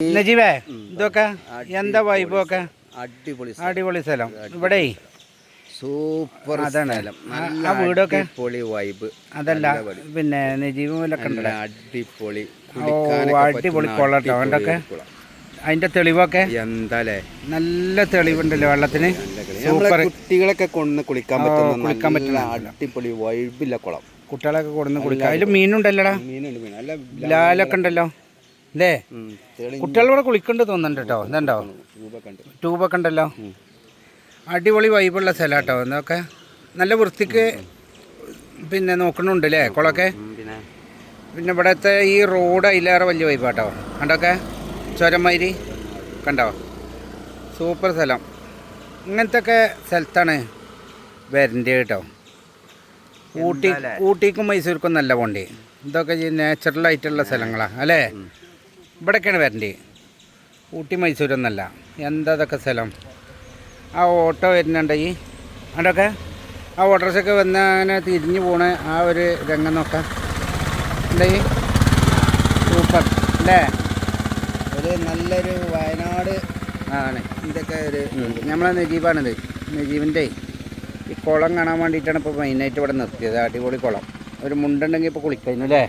നജീബേ ഇതൊക്കെ എന്താ വൈബൊക്കെ അടിപൊളി അടിപൊളി സ്ഥലം. ഇവിടെ സൂപ്പർ അതാണ്. ആ- വീടൊക്കെ? അടിപൊളി വൈബ് അതല്ല പിന്നെ നജീബും അടിപൊളി ഓ അടിപൊളി കൊള്ളട്ടോ അതൊക്കെ അതിന്റെ തെളിവൊക്കെ? എന്താലേ? നല്ല തെളിവുണ്ടല്ലോ വെള്ളത്തിന്? സൂപ്പർ കുട്ടികളൊക്കെ കൊണ്ട് കുളിക്കാൻ പറ്റുന്ന കുളിക്കാൻ നല്ല അടിപൊളി വൈബില്ല കുളം. കുട്ടികളൊക്കെ കൊടുന്ന് കുളിക്കാം അതിൽ മീനുണ്ടല്ലോടാ? മീനുണ്ട് മീൻ അല്ല ലാലൊക്കെ ഉണ്ടല്ലോ? അല്ലേ കുട്ടികളിവിടെ കുളിക്കണ്ട് തോന്നുന്നുണ്ട് കേട്ടോ ഇതുണ്ടോ? ട്യൂബൊക്കെ ഉണ്ടല്ലോ അടിപൊളി വൈബുള്ള സ്ഥലം കേട്ടോ എന്നൊക്കെ നല്ല വൃത്തിക്ക് പിന്നെ നോക്കണുണ്ട് അല്ലേ കുളമൊക്കെ പിന്നെ? ഇവിടത്തെ ഈ റോഡ് അതിലേറെ വലിയ വൈബാട്ടോ കണ്ടൊക്കെ? ചുരമൈരി കണ്ടോ? സൂപ്പർ സ്ഥലം. ഇങ്ങനത്തെ ഒക്കെ സ്ഥലത്താണ് വരേണ്ടത് കേട്ടോ ഊട്ടി ഊട്ടിക്കും മൈസൂർക്കും നല്ല പോണ്ടി. ഇതൊക്കെ നാച്ചുറൽ ആയിട്ടുള്ള സ്ഥലങ്ങളാണ് അല്ലേ? ഇവിടെയൊക്കെയാണ് വരേണ്ടത്. ഊട്ടി മൈസൂരൊന്നല്ല. എന്താ അതൊക്കെ സ്ഥലം? ആ ഓട്ടോ വരുന്നുണ്ട് ഈ. അതൊക്കെ ആ ഓട്ടോറിക്ഷയൊക്കെ വന്ന് അങ്ങനെ തിരിഞ്ഞു പോണ ആ ഒരു രംഗം നോക്കാം. എന്താ ഈ? സൂപ്പർ അല്ലേ? ഒരു നല്ലൊരു വയനാട് ആണ്. ഇതൊക്കെ ഒരു നമ്മളെ നജീബാണിത്. നജീബിന്റെ ഈ കുളം കാണാൻ വേണ്ടിയിട്ടാണ് ഇപ്പോൾ മെയിനായിട്ട് ഇവിടെ നിർത്തിയത്. അടിപൊളി കുളം. ഒരു മുണ്ടുണ്ടെങ്കിൽ ഇപ്പോൾ കുളിക്കുന്നു അല്ലേ?